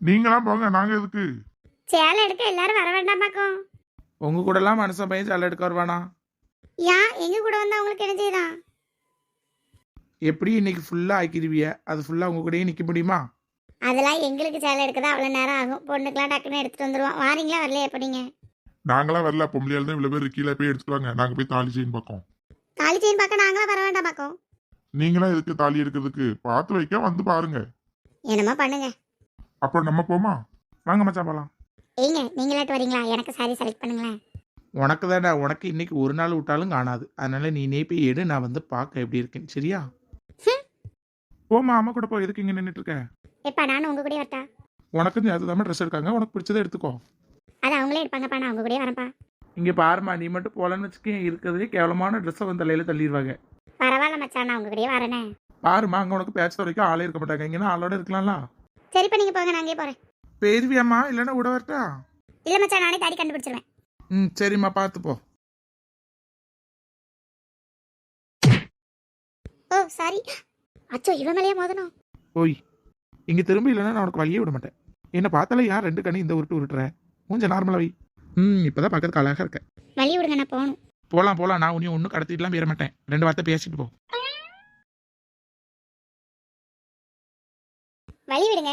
நீங்களாம் போங்க நாங்க எதுக்கு? சேலை எடுக்க எல்லாரும் வர வேண்டாமாக்கும் உங்க கூடலாம் மனுஷன் பையன் சேலை எடுக்க வருவானா? ஏன் எங்க கூட வந்தா உங்களுக்கு என்ன செய்யலாம்? எப்படி இன்னைக்கு ஃபுல்லாக ஆக்கிடுவிய அது ஃபுல்லாக உங்க கூடயே நிற்க முடியுமா? அதெல்லாம் எங்களுக்கு சேலை எடுக்கதான் அவ்வளோ நேரம் ஆகும். பொண்ணுக்கெல்லாம் டக்குன்னு எடுத்துட்டு வந்துருவோம். வாரீங்களா வரலையா எப்ப நீங்க? நாங்களாம் வரல. பொம்பளையால தான் இவ்வளவு பேர் கீழே போய் எடுத்துட்டு வாங்க. நாங்க போய் தாலி செயின் பார்க்கோம். தாலி செயின் பார்க்க நாங்களாம் வர வேண்டாமாக்கும் நீங்களாம் எதுக்கு தாலி எடுக்கிறதுக்கு? பார்த்து வைக்க வந்து பாருங்க. என்னமோ பண்ணுங்க. அப்ப நம்ம போமா? வாங்க மச்சான் போகலாம் ஏங்க நீங்களாட்டு வரீங்களா? எனக்கு சாரி செலக்ட் பண்ணுங்களேன். உனக்கு தான்டா உனக்கு இன்னைக்கு ஒரு நாள் விட்டாலும் காணாது. அதனால நீ நே போய் எடு நான் வந்து பார்க்க எப்படி இருக்கேன்னு சரியா? போமா அம்மா கூட போ. எதுக்கு இங்கே நின்றுட்டு இருக்க எப்பா நானும் உங்க கூட வரட்டா? உனக்கு நேரத்து தான் ட்ரெஸ் இருக்காங்க உனக்கு பிடிச்சதை எடுத்துக்கோ. அது அவங்களே எடுப்பாங்கப்பா நான் உங்க கூட வரேன்ப்பா. இங்கே பாருமா நீ மட்டும் போலன்னு வச்சுக்கேன். இருக்கிறதுலே கேவலமான ட்ரெஸ்ஸை வந்து தலையில தள்ளிடுவாங்க. பரவாயில்ல மச்சான் நான் உங்க கூடயே வரேனே. பாருமா அங்கே உனக்கு பேச்சு வரைக்கும் ஆளே இருக்க மாட்டாங்க. இங்கன்னா ஆளோட இருக்கலாம்ல? சரிப்பா நீங்க போங்க நான் அங்கேயே போறேன். பேருவியாம்மா இல்லைன்னா விட வரட்டா? இல்ல மச்சான் நானே தாடி கண்டுபிடிச்சிருவேன். ம் சரிம்மா பார்த்து போ. ஓ சாரி அச்சோ இவன் மேலேயே மோதணும்? ஓய் இங்கே திரும்ப இல்லைன்னா நான் உனக்கு வழியே விட மாட்டேன். என்னை பார்த்தாலே யார் ரெண்டு கண்ணி இந்த உருட்டு உருட்டுற? கொஞ்சம் நார்மலாக வை. ம் இப்போதான் பார்க்கறதுக்கு அழகாக இருக்க. வழி விடுங்க நான் போகணும். போகலாம் போகலாம் நான் உன்னையும் ஒன்றும் கடத்திட்டுலாம் போயிட மாட்டேன். ரெண்டு வார்த்தை பேசிட்டு போ. வழி விடுங்க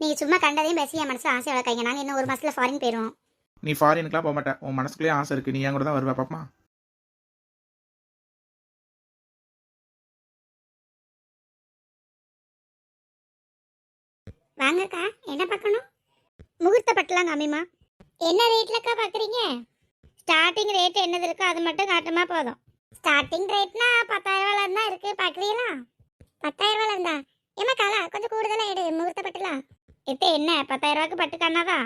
நீங்க சும்மா கண்டதையும் பேசி என் மனசுல ஆசை வளர்க்காங்க நாங்க இன்னும் ஒரு மாசத்துல ஃபாரின் போயிருவோம். நீ ஃபாரினுக்குலாம் போக மாட்டேன். உன் மனசுக்குள்ளேயே ஆசை இருக்கு. நீ என் கூட தான் வருவா பாப்பமா? வாங்கக்கா என்ன பார்க்கணும்? முகூர்த்த பட்டலாம் காமிமா என்ன ரேட்லக்கா பார்க்குறீங்க? ஸ்டார்டிங் ரேட் என்னது இருக்கோ அது மட்டும் காட்டுமா போதும். ஸ்டார்டிங் ரேட்னா பத்தாயிரம் ரூபாயில இருந்தா இருக்கு. பார்க்குறீங்களா? பத்தாயிரம் ரூபாயில இருந்தா ஏமா காலா கொஞ்சம் கூடுதலாக எடு முகூர்த்த இப்போ எத்தே என்ன பத்தாயிரம் ரூபாய்க்கு பட்டு காணாதா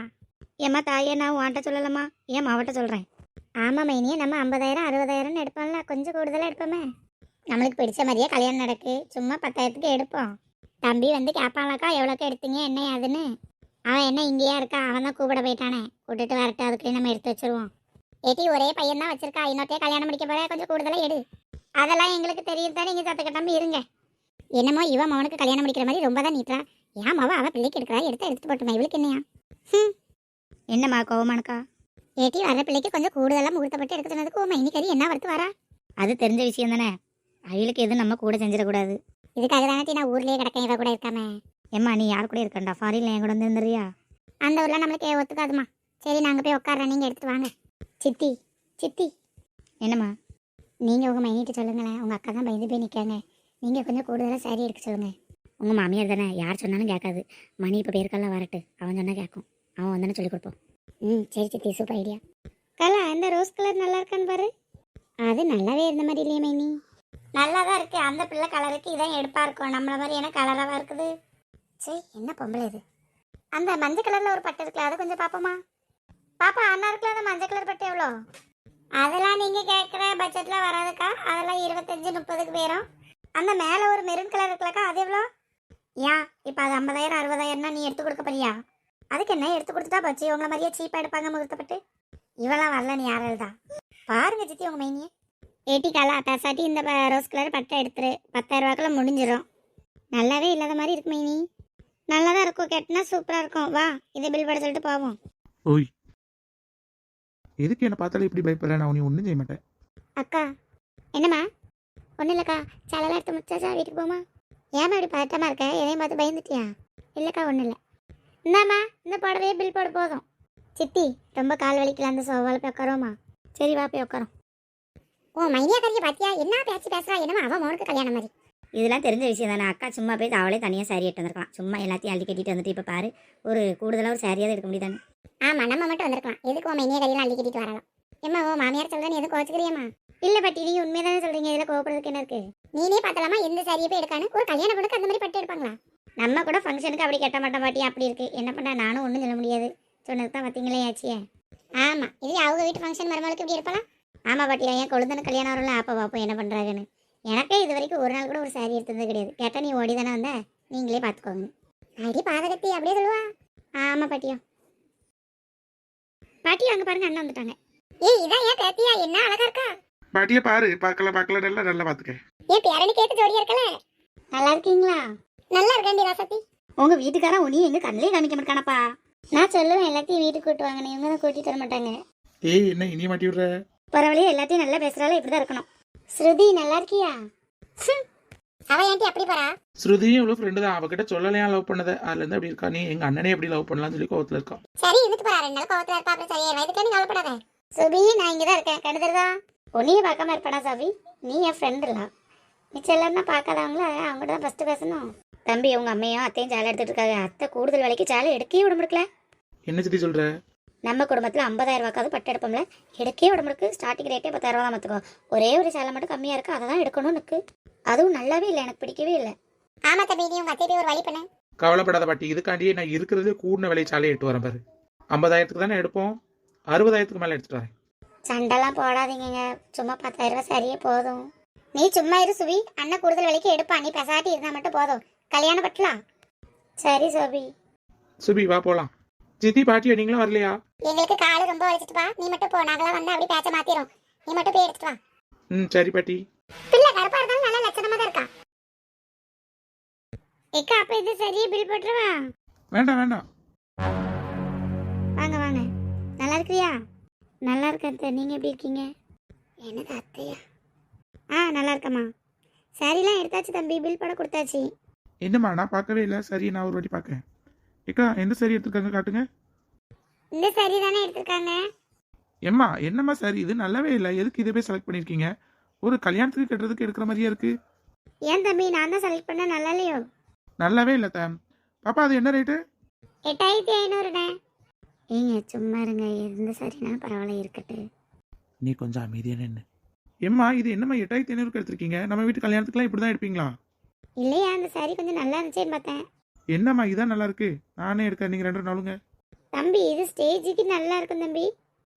ஏம்மா தாயே நான் உன்கிட்ட சொல்லலம்மா. ஏன் மாவட்ட சொல்கிறேன் ஆமாம் மைனியே நம்ம ஐம்பதாயிரம் அறுபதாயிரம்னு எடுப்போம்ல கொஞ்சம் கூடுதலாக எடுப்போமே. நம்மளுக்கு பிடிச்ச மாதிரியே கல்யாணம் நடக்கு. சும்மா பத்தாயிரத்துக்கு எடுப்போம். தம்பி வந்து கேட்பான்லக்கா எவ்வளோக்கு எடுத்தீங்க என்ன அதுன்னு அவன் என்ன இங்கேயா இருக்கா? அவன் தான் கூப்பிட போயிட்டானே. கூட்டிட்டு வரட்டும் அதுக்குள்ளே நம்ம எடுத்து வச்சிருவோம். ஏட்டி ஒரே பையன் தான் வச்சிருக்கா. இன்னொருத்தையே கல்யாணம் முடிக்க போகிற கொஞ்சம் கூடுதலாக எடு. அதெல்லாம் எங்களுக்கு தெரியும் தானே நீங்கள் சத்து தம்பி இருங்க. என்னமோ இவன் மவனுக்கு கல்யாணம் முடிக்கிற மாதிரி ரொம்ப தான் நீட்டா. ஏன் மவ? அவ பிள்ளைக்கு எடுக்கிறா எடுத்து எடுத்து போட்டுமா? இவளுக்கு என்னையா. என்னம்மா கோவமானுக்கா ஏட்டி வர பிள்ளைக்கு கொஞ்சம் கூடுதலாக முகூர்த்தப்பட்டு எடுக்க சொன்னதுக்கு உன் மைனி கறி என்ன வரத்து வரா? அது தெரிஞ்ச விஷயம் தானே. அவளுக்கு எதுவும் நம்ம கூட செஞ்சிடக்கூடாது. இதுக்காக தானே நான் ஊர்லயே கிடக்கேன் இவ கூட இருக்காம. ஏம்மா நீ யார் கூட இருக்கண்டா? ஃபாரின்ல என் கூட வந்து இருந்துறியா அந்த ஊர்ல நம்மளுக்கு ஒத்துக்காதுமா. சரி நாங்க போய் உட்கார்றோம் நீங்க எடுத்துட்டு வாங்க. சித்தி சித்தி. என்னம்மா? நீங்க உங்க மைனிட்டு சொல்லுங்களேன். உங்க அக்கா தான் பயந்து போய் நிக்காங்க. நீங்கள் கொஞ்சம் கூடுதலாக சாரி எடுக்க சொல்லுங்கள் உங்கள் மாமியார் தானே யார் சொன்னாலும் கேட்காது. மணி இப்போ பேருக்கெல்லாம் வரட்டு. அவன் சொன்னால் கேட்கும். அவன் வந்தானே சொல்லி கொடுப்போம். ம் சரி சித்தி சூப்பர் ஐடியா கலா இந்த ரோஸ் கலர் நல்லா இருக்கான்னு பாரு. அது நல்லாவே இருந்த மாதிரி இல்லையே மைனி. நல்லா தான் இருக்குது அந்த பிள்ளை கலருக்கு இதான் எடுப்பாக இருக்கும். நம்மளை மாதிரி என்ன கலராக இருக்குது? சரி என்ன பொம்பளை இது? அந்த மஞ்சள் கலரில் ஒரு பட்டு இருக்குல்ல அதை கொஞ்சம் பார்ப்போமா? பாப்பா அண்ணா இருக்குல்ல அந்த மஞ்சள் கலர் பட்டு எவ்வளோ? அதெல்லாம் நீங்கள் கேட்குற பட்ஜெட்டில் வராதுக்கா. அதெல்லாம் இருபத்தஞ்சி முப்பதுக்கு போயிடும் அந்த மேலே ஒரு மெரூன் கலர் இருக்குல்லக்கா அது எவ்வளோ? ஏன் இப்போ அது ஐம்பதாயிரம் அறுபதாயிரம்னா நீ எடுத்து கொடுக்க போறியா? அதுக்கு என்ன எடுத்து கொடுத்துட்டா போச்சு உங்களை மாதிரியே சீப்பாக எடுப்பாங்க முகூர்த்தப்பட்டு? இவெல்லாம் வரல நீ யார் எழுதா பாருங்க சித்தி உங்க மைனியை. ஏட்டி காலா பேசாட்டி இந்த ரோஸ் கலர் பட்டை எடுத்துரு. பத்தாயிரம் ரூபாய்க்குள்ள முடிஞ்சிடும் நல்லாவே இல்லாத மாதிரி இருக்கு மைனி. நல்லா தான் இருக்கும் கெட்டினா சூப்பராக இருக்கும். வா இதை பில் போட சொல்லிட்டு போவோம். ஓய். எதுக்கு என்னை பார்த்தாலும் இப்படி பயப்படுறேன் நான் உன்னை ஒன்றும் செய்ய மாட்டேன். அக்கா என்னம்மா? ஒன்றும் இல்லைக்கா சேலெல்லாம் எடுத்து முடிச்சாச்சா? வீட்டுக்கு போமா ஏமா இப்படி பதட்டமாக இருக்க? எதையும் பார்த்து பயந்துட்டியா? இல்லைக்கா ஒன்றும் இல்லை. இந்தாம்மா இந்த புடவையே பில் போட போதும். சித்தி ரொம்ப கால் வலிக்கல அந்த சோவால போய் உட்காரோமா சரி வா போய் உட்காரோம். ஓ மைனியா கறிய பாத்தியா? என்ன பேச்சு பேசுறா? என்னமா அவன் மோனுக்கு கல்யாணம் மாதிரி. இதெல்லாம் தெரிஞ்ச விஷயம் தானே. அக்கா சும்மா போய் அவளே தனியாக சாரி எடுத்து வந்திருக்கலாம். சும்மா எல்லாத்தையும் அள்ளி கட்டிட்டு வந்துட்டு இப்போ பாரு ஒரு கூடுதலாக ஒரு சாரியாவது எடுக்க முடியுதானே ஆமா நம்ம மட்டும் வந்திருக்கலாம். எதுக்கு உன் மைனியா கறியெல்லாம் அள்ளி கட்டிட்டு வரலாம் ஏம்மா ஓ மாமியார் சொல்றேன் நீ எதுவும் கோச்சுக்கிறியம்மா? இல்ல பட்டி நீ உண்மையதானே சொல்றீங்க? இதுல கோபப்படுறதுக்கு என்ன இருக்கு? நீனே பார்த்தலாமா எந்த சாரியை போய் எடுக்கானு ஒரு கல்யாண பொண்ணுக்கு அந்த மாதிரி பட்டு எடுப்பாங்களா? நம்ம கூட ஃபங்க்ஷனுக்கு அப்படி கட்ட மாட்டோம் பாட்டி அப்படி இருக்கு. என்ன பண்ண நானும் ஒன்றும் சொல்ல முடியாது. சொன்னது தான் பார்த்தீங்களே ஆச்சியே. ஆமா இது அவங்க வீட்டு ஃபங்க்ஷன் மருமகளுக்கு இப்படி இருப்பலாம் ஆமா பாட்டியா என் கொழுந்தன கல்யாணம் வரும்ல அப்போ பார்ப்போம் என்ன பண்றாங்கன்னு. எனக்கே இது வரைக்கும் ஒரு நாள் கூட ஒரு சாரி எடுத்தது கிடையாது. கேட்ட நீ ஓடி தானே வந்த? நீங்களே பார்த்துக்கோங்க அடி பாதகத்தி அப்படியே சொல்லுவா. ஆமா பாட்டியா. பாட்டி அங்க பாருங்க அண்ணன் வந்துட்டாங்க. ஏய் இதான் ஏன் பேத்தியா என்ன அழகா இருக்கா? பாட்டியை பாரு பார்க்கல பார்க்கல நல்லா நல்லா பார்த்துக்க. ஏன் பேரணி கேட்டு ஜோடியா இருக்கல? நல்லா இருக்கீங்களா? நல்லா இருக்கேன்டி ராசத்தி. உங்க வீட்டுக்காரன் உனி எங்க கண்ணிலே காமிக்க மாட்டானப்பா? நான் சொல்லுவேன் எல்லாத்தையும் வீட்டுக்கு கூட்டு வாங்க இவங்க தான் கூட்டிட்டு வர மாட்டாங்க. ஏய் என்ன இனி மாட்டி விடுற? பரவாயில்லையே எல்லாத்தையும் நல்லா பேசுறாலும் இப்படிதான் இருக்கணும். ஸ்ருதி நல்லா இருக்கியா. அவ ஏன்டி அப்படி போறா? ஸ்ருதியும் இவ்வளோ ஃப்ரெண்டு தான். அவகிட்ட சொல்லலையா லவ் பண்ணத? அதுல இருந்து அப்படி இருக்கா? நீ எங்க அண்ணனே எப்படி லவ் பண்ணலாம்னு சொல்லி கோவத்துல இருக்கா? சரி இருந்துட்டு போறா. ரெண்டு நாள் கோவத்துல இருப்பா அப்புறம் சரியா இதுக்கு நீ கவலைப்படாத. சுபி நான் இங்க தான் இருக்கேன் கண்டுதா உன்னையும் பார்க்காம இருப்படா சபி. நீ என் ஃப்ரெண்ட் இல்ல. மிச்சம் எல்லாரும் தான் பார்க்காதவங்கள அவங்ககிட்ட தான் ஃபர்ஸ்ட் பேசணும். தம்பி உங்க அம்மையும் அத்தையும் சேலை எடுத்துட்டு இருக்காங்க. அத்தை கூடுதல் விலைக்கு சேலை எடுக்கவே விட முடியல. என்ன சித்தி சொல்ற? நம்ம குடும்பத்துல ஐம்பதாயிரம் ரூபாய்க்காவது பட்டு எடுப்போம்ல. எடுக்கவே விட முடியல. ஸ்டார்டிங் ரேட்டே பத்தாயிரம் ரூபா தான் பார்த்துக்கோ ஒரே ஒரு சேலை மட்டும் கம்மியா இருக்கு. அதை தான் எடுக்கணும்னு இருக்கு அதுவும் நல்லாவே இல்லை. எனக்கு பிடிக்கவே இல்லை. ஆமா தம்பி நீ உங்க அத்தை போய் ஒரு வழி பண்ணு. கவலைப்படாத பாட்டி. இதுக்காண்டியே நான் இருக்கிறதே கூடின விலை சாலையை எட்டு வரேன் பாரு. ஐம்பதாயிரத்துக்கு தானே எடுப்போம். அறுபதாயிரத்துக்கு மேலே எடுத்துட்டு வரேன். சண்டைலாம் போடாதீங்க சும்மா பத்தாயிரம் ரூபாய் சரியே போதும். நீ சும்மா இரு சுபி. அண்ணன் கூடுதல் விலைக்கு எடுப்பா. நீ பெசாட்டி இருந்தா மட்டும் போதும். கல்யாணம் பட்டலாம் சரி சோபி. சுபி வா போலாம். சித்தி பாட்டி நீங்களும் வரலையா? எங்களுக்கு காலு ரொம்ப வலிச்சிட்டுப்பா நீ மட்டும் போ. நாங்களாம் வந்து அப்படி பேச்ச மாத்திரும். நீ மட்டும் போய் எடுத்துட்டு வா. ம் சரி பாட்டி. பிள்ளை கருப்பா இருந்தாலும் நல்ல லட்சணமா தான் இருக்கா? ஏக்கா அப்ப இது சரியா பில் போட்டுருவா? வேண்டாம் வேண்டாம். வாங்க வாங்க. நல்லா இருக்கிறியா? நல்லா இருக்கேன் அத்தை. நீங்க எப்படி இருக்கீங்க? என்னது அத்தையா? ஆ நல்லா இருக்கம்மா சரிலாம் எடுத்தாச்சு தம்பி பில் போட கொடுத்தாச்சு. என்னம்மா நான் பார்க்கவே இல்லை. சரி நான் ஒரு வாட்டி பார்க்கேன் ஏக்கா எந்த சரி எடுத்துருக்காங்க காட்டுங்க. இந்த சரி தானே எடுத்திருக்காங்க? எம்மா என்னம்மா சரி இது நல்லாவே இல்லை. எதுக்கு இதை போய் செலக்ட் பண்ணியிருக்கீங்க? ஒரு கல்யாணத்துக்கு கட்டுறதுக்கு எடுக்கிற மாதிரியே இருக்கு? ஏன் தம்பி நான் தான் செலக்ட் பண்ண நல்லா இல்லையோ? நல்லாவே இல்லை தம் பாப்பா அது என்ன ரேட்டு எட்டாயிரத்தி ஐநூறுண்ணே ஏங்க சும்மா இருங்க. எந்த சரினாலும் பரவாயில்ல இருக்கட்டு. நீ கொஞ்சம் அமைதியாக நின்று எம்மா இது என்னம்மா எட்டாயிரத்தி ஐநூறுக்கு எடுத்திருக்கீங்க? நம்ம வீட்டு கல்யாணத்துக்குலாம் இப்படி தான் எடுப்பீங்களா? இல்லையா அந்த சாரி கொஞ்சம் நல்லா இருந்துச்சேன்னு பார்த்தேன். என்னம்மா இதான் நல்லா இருக்கு? நானே எடுக்க நீங்கள் ரெண்டு நாளுங்க தம்பி இது ஸ்டேஜுக்கு நல்லா இருக்கும் தம்பி.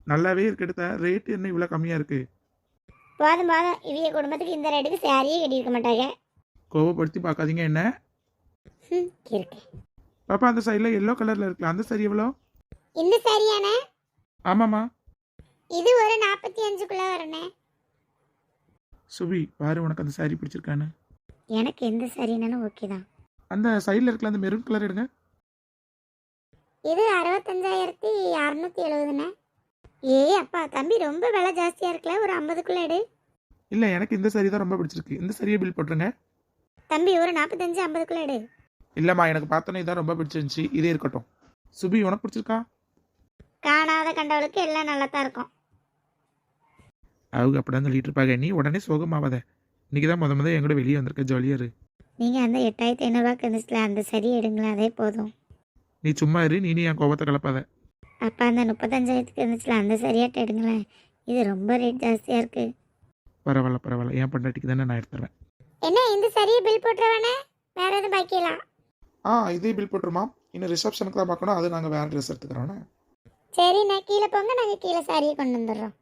நல்லாவே இருக்கு எடுத்த. ரேட்டு என்ன இவ்வளோ கம்மியாக இருக்கு? போதும் போதும். இவிய குடும்பத்துக்கு இந்த ரேட்டுக்கு சாரியே கட்டியிருக்க மாட்டாங்க. கோவப்படுத்தி பார்க்காதீங்க என்ன? இருக்கு பாப்பா அந்த சைடில் எல்லோ கலரில் இருக்குல்ல அந்த சரி எவ்வளோ இந்த சாரியானே? ஆமாம்மா. இது ஒரு நாற்பத்தி அஞ்சுக்குள்ள வரண்ணே சுபி பாரு உனக்கு அந்த சாரி பிடிச்சிருக்கான்னு. எனக்கு எந்த சரினாலும் ஓகே தான். அந்த சைடில் இருக்கல அந்த மெரூன் கலர் எடுங்க. இது அறுபத்தஞ்சாயிரத்தி அறநூத்தி எழுபதுண்ணே ஏ அப்பா தம்பி ரொம்ப விலை ஜாஸ்தியா இருக்குல்ல ஒரு ஐம்பதுக்குள்ள எடு. இல்லை எனக்கு இந்த சாரி தான் ரொம்ப பிடிச்சிருக்கு. இந்த சரியை பில் போட்டுருங்க. தம்பி ஒரு நாற்பத்தஞ்சு ஐம்பதுக்குள்ள எடு. இல்லைம்மா எனக்கு பார்த்தோன்னே இதான் ரொம்ப பிடிச்சிருந்துச்சி. இதே இருக்கட்டும். சுபி உனக்கு பிடிச்சிருக்கா? காணாத கண்டவளுக்கு எல்லாம் நல்லா தான் இருக்கும். அவங்க அப்படிதான் சொல்லிட்டு இருப்பாங்க. நீ உடனே சோகமாவாத. இன்னைக்கு தான் முத முத என் கூட வெளியே வந்திருக்க ஜாலியாக இரு நீங்க அந்த எட்டாயிரத்தி ஐநூறுரூவாக்கு இருந்துச்சுல அந்த சரி எடுங்களேன் அதே போதும். நீ சும்மா இரு நீ நீ என் கோபத்தை கலப்பாத. அப்போ அந்த முப்பத்தஞ்சாயிரத்துக்கு இருந்துச்சுல அந்த சரியாட்ட எடுங்களேன் இது ரொம்ப ரேட் ஜாஸ்தியா இருக்கு. பரவாயில்ல பரவாயில்ல. என் பொண்டாட்டிக்கு தானே நான் எடுத்துருவேன் என்ன இந்த சரியை பில் போட்டுருவானே? வேற எதுவும் பாக்கியலாம் ஆ இதே பில் போட்டுருமா? இன்னும் ரிசப்ஷனுக்கு தான் பார்க்கணும் அது நாங்கள் வேறு ட்ரெஸ் எடுத்துக்கிறோண்ணே சரி நான் கீழே போங்க நாங்கள் கீழே சாரியை கொண்டு வந்துடுறோம்.